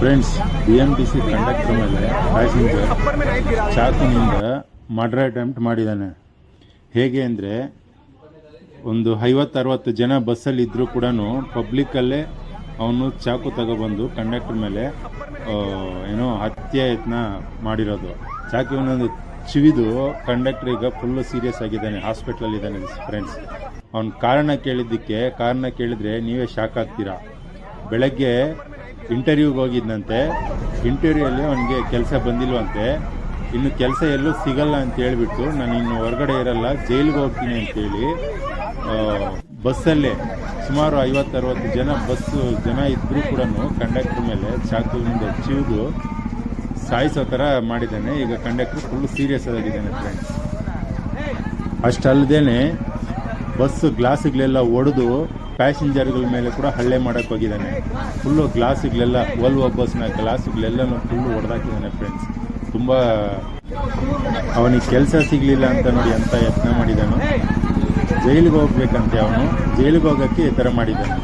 Friends B M T C conductor ಮೇಲೆ passenger ಚಾಕುನಿಂದ murder attempt ಮಾಡಿದ್ದಾನೆ. ಹೇಗೆ ಅಂದರೆ, ಒಂದು ಐವತ್ತರವತ್ತು ಜನ ಬಸ್ಸಲ್ಲಿ ಇದ್ದರೂ ಕೂಡ ಪಬ್ಲಿಕ್ಕಲ್ಲೇ ಅವನು ಚಾಕು ತಗೊಬಂದು ಕಂಡಕ್ಟರ್ ಮೇಲೆ ಏನೋ ಹತ್ಯೆ ಯತ್ನ ಮಾಡಿರೋದು. ಚಾಕು ಇನ್ನೊಂದು ಚಿವಿದು ಕಂಡಕ್ಟರ್ ಈಗ ಫುಲ್ಲು ಸೀರಿಯಸ್ ಆಗಿದ್ದಾನೆ ಹಾಸ್ಪಿಟ್ಲಲ್ಲಿ ಇದ್ದಾನೆ ಫ್ರೆಂಡ್ಸ್ ಅವ್ನ ಕಾರಣ ಕೇಳಿದ್ದಕ್ಕೆ, ಕಾರಣ ಕೇಳಿದ್ರೆ ನೀವೇ ಶಾಕ್ ಆಗ್ತೀರಾ? ಬೆಳಗ್ಗೆ ಇಂಟರ್ವ್ಯೂಗೆ ಹೋಗಿದ್ದಂತೆ ಇಂಟರ್ವ್ಯೂಯಲ್ಲಿ ಅವನಿಗೆ ಕೆಲಸ ಬಂದಿಲ್ವಂತೆ. ಇನ್ನು ಕೆಲಸ ಎಲ್ಲೂ ಸಿಗಲ್ಲ ಅಂತ ಹೇಳಿಬಿಟ್ಟು, ನಾನು ಇನ್ನು ಹೊರಗಡೆ ಇರಲ್ಲ, ಜೈಲಿಗೆ ಹೋಗ್ತೀನಿ ಅಂತೇಳಿ ಬಸ್ಸಲ್ಲೇ ಸುಮಾರು ಐವತ್ತರವತ್ತು ಜನ, ಬಸ್ಸು ಜನ ಇದ್ದರೂ ಕೂಡ ಕಂಡಕ್ಟರ್ ಮೇಲೆ ಚಾಕುವಿನಿಂದ ಚಿವಿದು ಸಾಯಿಸೋ ಥರ ಮಾಡಿದ್ದಾನೆ. ಈಗ ಕಂಡಕ್ಟರ್ ಫುಲ್ ಸೀರಿಯಸ್ ಆಗಿದ್ದಾನೆ ಫ್ರೆಂಡ್ಸ್ ಅಷ್ಟಲ್ಲದೇನೆ ಬಸ್ ಗ್ಲಾಸ್ಗಳೆಲ್ಲ ಒಡೆದು ಪ್ಯಾಸೆಂಜರ್ಗಳ ಮೇಲೆ ಕೂಡ ಹಲ್ಲೆ ಮಾಡಕ್ಕೆ ಹೋಗಿದ್ದಾನೆ. ಫುಲ್ಲು ಗ್ಲಾಸ್ಗಳೆಲ್ಲ ವಲ್ವೋ ಬಸ್ನ ಗ್ಲಾಸ್ಗಳೆಲ್ಲನೂ ಫುಲ್ಲು ಹೊಡೆದಾಕಿದ್ದಾನೆ ಫ್ರೆಂಡ್ಸ್ ತುಂಬ ಅವನಿಗೆ ಕೆಲಸ ಸಿಗಲಿಲ್ಲ ಅಂತ ನೋಡಿ ಅಂತ ಯತ್ನ ಮಾಡಿದ್ದಾನು. ಜೈಲಿಗೆ ಹೋಗ್ಬೇಕಂತೆ ಅವನು. ಜೈಲಿಗೆ ಹೋಗೋಕ್ಕೆ ಈ ಥರ ಮಾಡಿದ್ದಾನೆ.